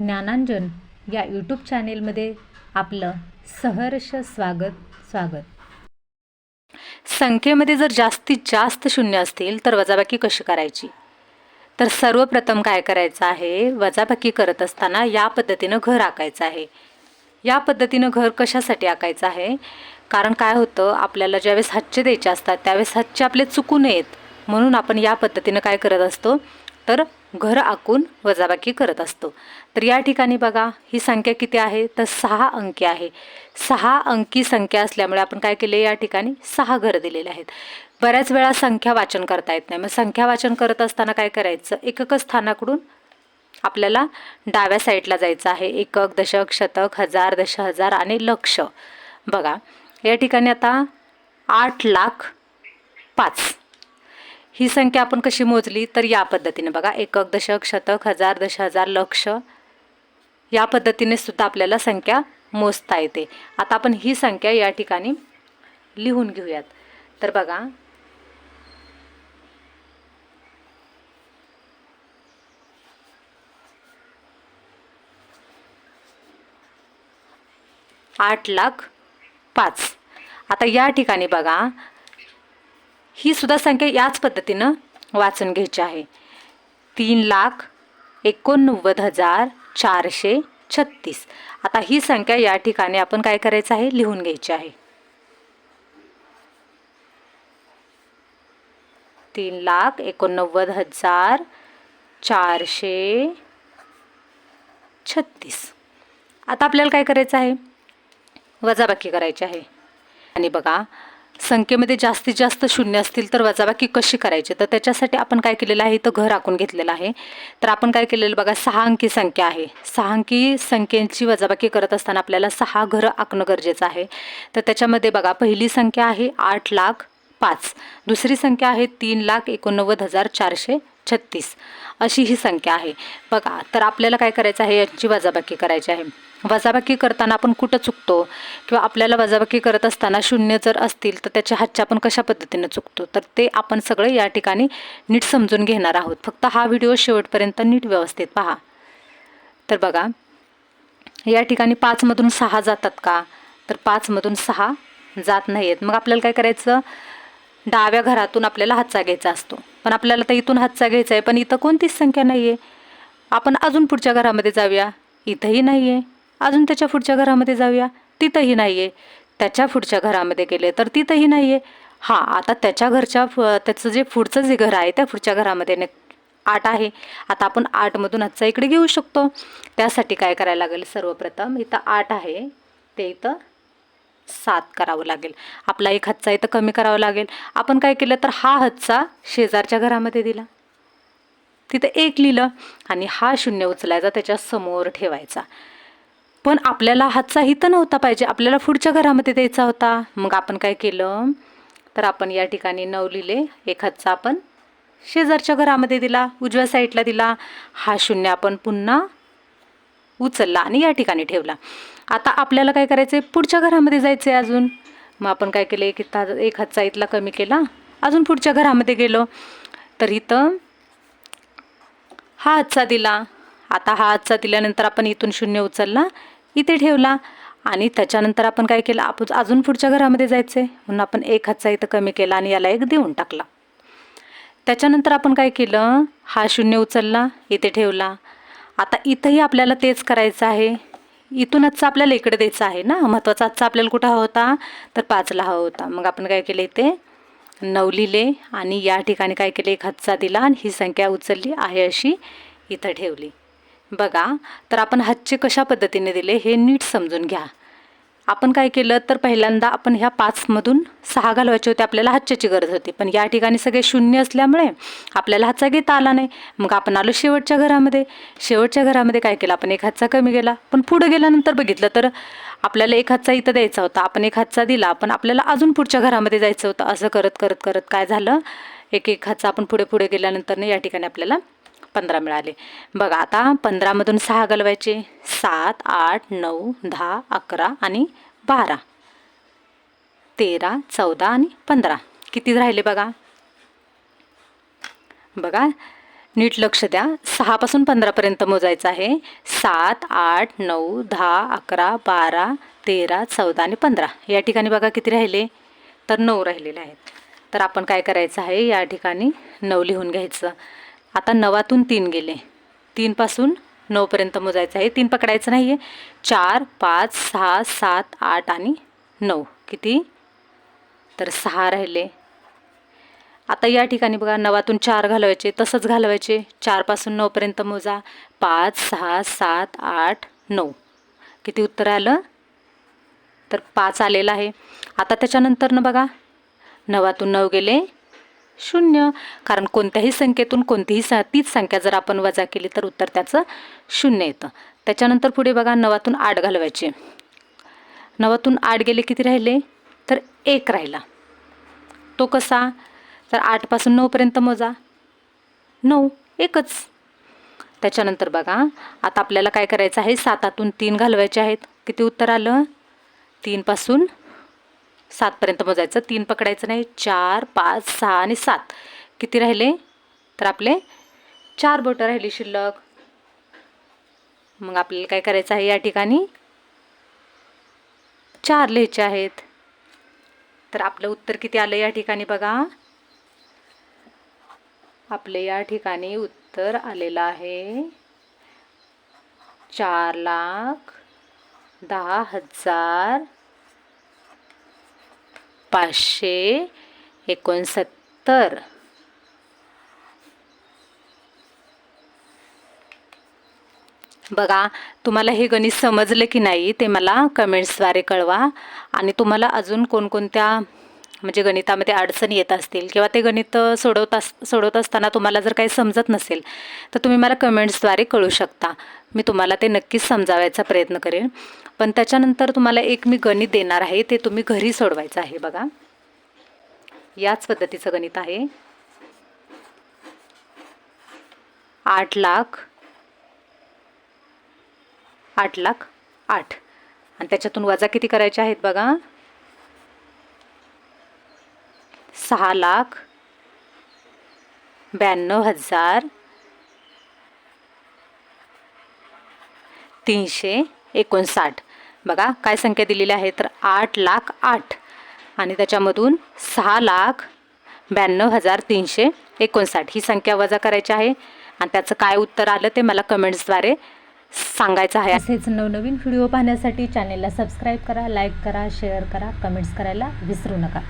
ज्ञानांजन या यूट्यूब चॅनेलमध्ये आपलं सहर्ष स्वागत स्वागत. संख्येमध्ये जर जास्तीत जास्त शून्य असतील तर वजाबाकी कशी करायची? तर सर्वप्रथम काय करायचं आहे? वजाबाकी करत असताना या पद्धतीनं घर आकायचं आहे. या पद्धतीनं घर कशासाठी आकायचं आहे? कारण काय होतं आपल्याला ज्यावेळेस हच्चे द्यायचे असतात त्यावेळेस हच्चे आपले चुकू नयेत. म्हणून आपण या पद्धतीनं काय करत असतो तर घर आखून वजाबाकी करत असतो. तर या ठिकाणी बघा ही संख्या किती आहे? तर सहा अंकी आहे. सहा अंकी संख्या असल्यामुळे आपण काय केले? या ठिकाणी सहा घरं दिलेले आहेत. बऱ्याच वेळा संख्या वाचन करता येत नाही. मग संख्या वाचन करत असताना काय करायचं? एकक स्थानाकडून आपल्याला डाव्या साईडला जायचं आहे. एकक दशक शतक हजार दश हजार आणि लक्ष. बघा या ठिकाणी आता आठ लाख पाच. ही संख्या आपण कशी मोजली? तर या पद्धतीने बघा. एकक दशक शतक हजार दश हजार लक्ष. या पद्धतीने सुद्धा आपल्याला संख्या मोजता येते. आता आपण ही संख्या या ठिकाणी लिहून घेऊयात. तर बघा. आठ लाख पाच. आता या ठिकाणी बघा. ही सुद्धा संख्या याच पद्धतीनं वाचून घ्यायची आहे. तीन लाख एकोणनव्वद हजार चारशे छत्तीस. आता ही संख्या या ठिकाणी आपण काय करायचं आहे? लिहून घ्यायची आहे. तीन लाख एकोणनव्वद हजार चारशे छत्तीस. आता आपल्याला काय करायचं आहे? वजाबाकी करायची आहे. आणि बघा संख्येमध्ये जास्तीत जास्त शून्य असतील तर वजाबाकी कशी करायची? तर त्याच्यासाठी आपण काय केलेलं आहे? इथं घर आखून घेतलेलं आहे. तर आपण काय केलेलं बघा सहा अंकी संख्या आहे. सहा अंकी संख्येची वजाबाकी करत असताना आपल्याला सहा घरं आखणं गरजेचं आहे. तर त्याच्यामध्ये बघा पहिली संख्या आहे आठ लाख पाच. दुसरी संख्या आहे तीन लाख एकोणनव्वद हजार चारशे छत्तीस. अशी ही संख्या आहे. बघा तर आपल्याला काय करायचं आहे? यांची वजाबाकी करायची आहे. वजाबाकी करताना आपण कुठं चुकतो? किंवा आपल्याला वजाबाकी करत असताना शून्य जर असतील तर त्याचे हातच्या आपण कशा पद्धतीने चुकतो? तर ते आपण सगळे या ठिकाणी नीट समजून घेणार आहोत. फक्त हा व्हिडिओ शेवटपर्यंत नीट व्यवस्थित पहा. तर बघा या ठिकाणी पाचमधून सहा जातात का? तर पाचमधून सहा जात नाही आहेत मग आपल्याला काय करायचं? डाव्या घरातून आपल्याला हातचा घ्यायचा असतो. पण आपल्याला तर इथून हातचा घ्यायचा आहे पण इथं कोणतीच संख्या नाही आहे आपण अजून पुढच्या घरामध्ये जाऊया. इथंही नाही आहे अजून त्याच्या पुढच्या घरामध्ये जाऊया. तिथंही नाही आहे त्याच्या पुढच्या घरामध्ये गेले तर तिथंही नाही आहे हां आता त्याच्या घरच्या त्याचं जे पुढचं जे घर आहे त्या पुढच्या घरामध्ये ने आठ आहे. आता आपण आठमधून आजचा इकडे घेऊ शकतो. त्यासाठी काय करायला लागेल? सर्वप्रथम इथं आठ आहे. ते इथं सात करावं लागेल. आपला एक हातचा इथं कमी करावा लागेल. आपण काय केलं तर हा हातचा शेजारच्या घरामध्ये दिला. तिथं एक लिहिलं आणि हा शून्य उचलायचा त्याच्यासमोर ठेवायचा. पण आपल्याला हातचा इथं नव्हता पाहिजे. आपल्याला पुढच्या घरामध्ये द्यायचा होता. मग आपण काय केलं? तर आपण या ठिकाणी नऊ लिहिले. एक हातचा आपण शेजारच्या घरामध्ये दिला उजव्या साईडला दिला. हा शून्य आपण पुन्हा उचलला आणि या ठिकाणी ठेवला. आता आपल्याला काय करायचं आहे पुढच्या घरामध्ये जायचं आहे अजून. मग आपण काय केलं? एक ता एक हातचा इथला कमी केला. अजून पुढच्या घरामध्ये गेलो. तर इथं हा हातचा दिला. आता हा हातचा दिल्यानंतर आपण इथून शून्य उचलला. इथे ठेवला आणि त्याच्यानंतर आपण काय केलं? आपण अजून पुढच्या घरामध्ये जायचं आहे म्हणून आपण एक हातचा इथं कमी केला आणि याला एक देऊन टाकला. त्याच्यानंतर आपण काय केलं? हा शून्य उचलला इथे ठेवला. आता इथंही आपल्याला तेच करायचं आहे. इथून आजचा आपल्याला इकडे द्यायचं आहे ना? महत्त्वाचा आजचा आपल्याला कुठं हवा होता? तर पाचला हवा होता. मग आपण काय केलं इथे? नऊ लिहिले आणि या ठिकाणी काय केले? एक हातचा दिला आणि ही संख्या उचलली आहे अशी इथं ठेवली. बघा तर आपण हातचे कशा पद्धतीने दिले हे नीट समजून घ्या. आपण काय केलं तर पहिल्यांदा आपण ह्या पाचमधून सहा घालवायचे होते आपल्याला हातच्याची गरज होती. पण या ठिकाणी सगळे शून्य असल्यामुळे आपल्याला हातचा घेता आला नाही. मग आपण आलो शेवटच्या घरामध्ये. शेवटच्या घरामध्ये काय केलं? आपण एक हातचा कमी गेला पण पुढं गेल्यानंतर बघितलं तर आपल्याला एक हातचा इथं द्यायचा होता. आपण एक हातचा दिला. पण आपल्याला अजून पुढच्या घरामध्ये जायचं होतं. असं करत करत करत काय झालं? एक एक हातचा आपण पुढे पुढे गेल्यानंतरनं या ठिकाणी आपल्याला पंधरा मिळाले. बघा आता पंधरामधून सहा घालवायचे. सात आठ नऊ दहा अकरा आणि बारा. तेरा चौदा आणि पंधरा. किती राहिले बघा? बघा नीट लक्ष द्या. सहापासून पंधरापर्यंत मोजायचं आहे. सात आठ नऊ दहा अकरा बारा तेरा चौदा आणि पंधरा. या ठिकाणी बघा किती राहिले? तर नऊ राहिलेले आहेत. तर आपण काय करायचं आहे? या ठिकाणी नऊ लिहून घ्यायचं. आता नवातून तीन गेले. तीनपासून नऊपर्यंत मोजायचं आहे. तीन पकडायचं नाही आहे चार पाच सहा सात आठ आणि नऊ. किती? तर सहा राहिले. आता या ठिकाणी बघा नवातून चार घालवायचे. तसंच घालवायचे. चारपासून नऊपर्यंत मोजा. पाच सहा सात आठ नऊ. किती उत्तर आलं? तर पाच आलेलं आहे. आता त्याच्यानंतर ना बघा. नवातून नऊ गेले. शून्य. कारण कोणत्याही संख्येतून कोणतीही स तीच संख्या जर आपण वजा केली तर उत्तर त्याचं शून्य येतं. त्याच्यानंतर पुढे बघा नवातून आठ घालवायचे. नवातून आठ गेले किती राहिले? तर एक राहिला. तो कसा? तर आठपासून नऊपर्यंत मोजा. नऊ एकच. त्याच्यानंतर बघा आता आपल्याला काय करायचं आहे? सातातून तीन घालवायचे आहेत. किती उत्तर आलं? तीनपासून सातपर्यंत मोजायचं. तीन पकडायचं नाही. चार पाच सहा आणि सात. किती राहिले? तर आपले चार बोटं राहिली शिल्लक. मग आपल्याला काय करायचं आहे या ठिकाणी? चार लिहायचे आहेत. तर आपलं उत्तर किती आलं या ठिकाणी बघा? आपले या ठिकाणी उत्तर आलेलं आहे चार लाख दहा हजार पाचशे एकोणसत्तर. बघा तुम्हाला हे गणित समजलं की नाही ते मला कमेंट्सद्वारे कळवा. आणि तुम्हाला अजून कोणकोणत्या म्हणजे गणितामध्ये अडचणी येत असतील किंवा ते गणित सोडवत अस सोडवत असताना तुम्हाला जर काही समजत नसेल तर तुम्ही मला कमेंट्सद्वारे कळू शकता. मी तुम्हाला ते नक्कीच समजावायचा प्रयत्न करेन. पण त्याच्यानंतर तुम्हाला एक मी गणित देणार आहे ते तुम्ही घरी सोडवायचं आहे बघा. याच पद्धतीचं गणित आहे. आठ लाख आठ लाख आठ. आणि त्याच्यातून वजा किती करायचे आहेत बघा? सहा लाख ब्याण्णव हजार तीनशे एकोणसाठ. बघा काय संख्या दिलेली आहे? तर आठ लाख आठ. आणि त्याच्यामधून सहा लाख ब्याण्णव हजार तीनशे एकोणसाठ. ही संख्या वजा करायची आहे. आणि त्याचं काय उत्तर आलं ते मला कमेंट्सद्वारे सांगायचं आहे. असेच नवनवीन व्हिडिओ पाहण्यासाठी चॅनेलला सबस्क्राईब करा लाईक करा शेअर करा कमेंट्स करायला विसरू नका.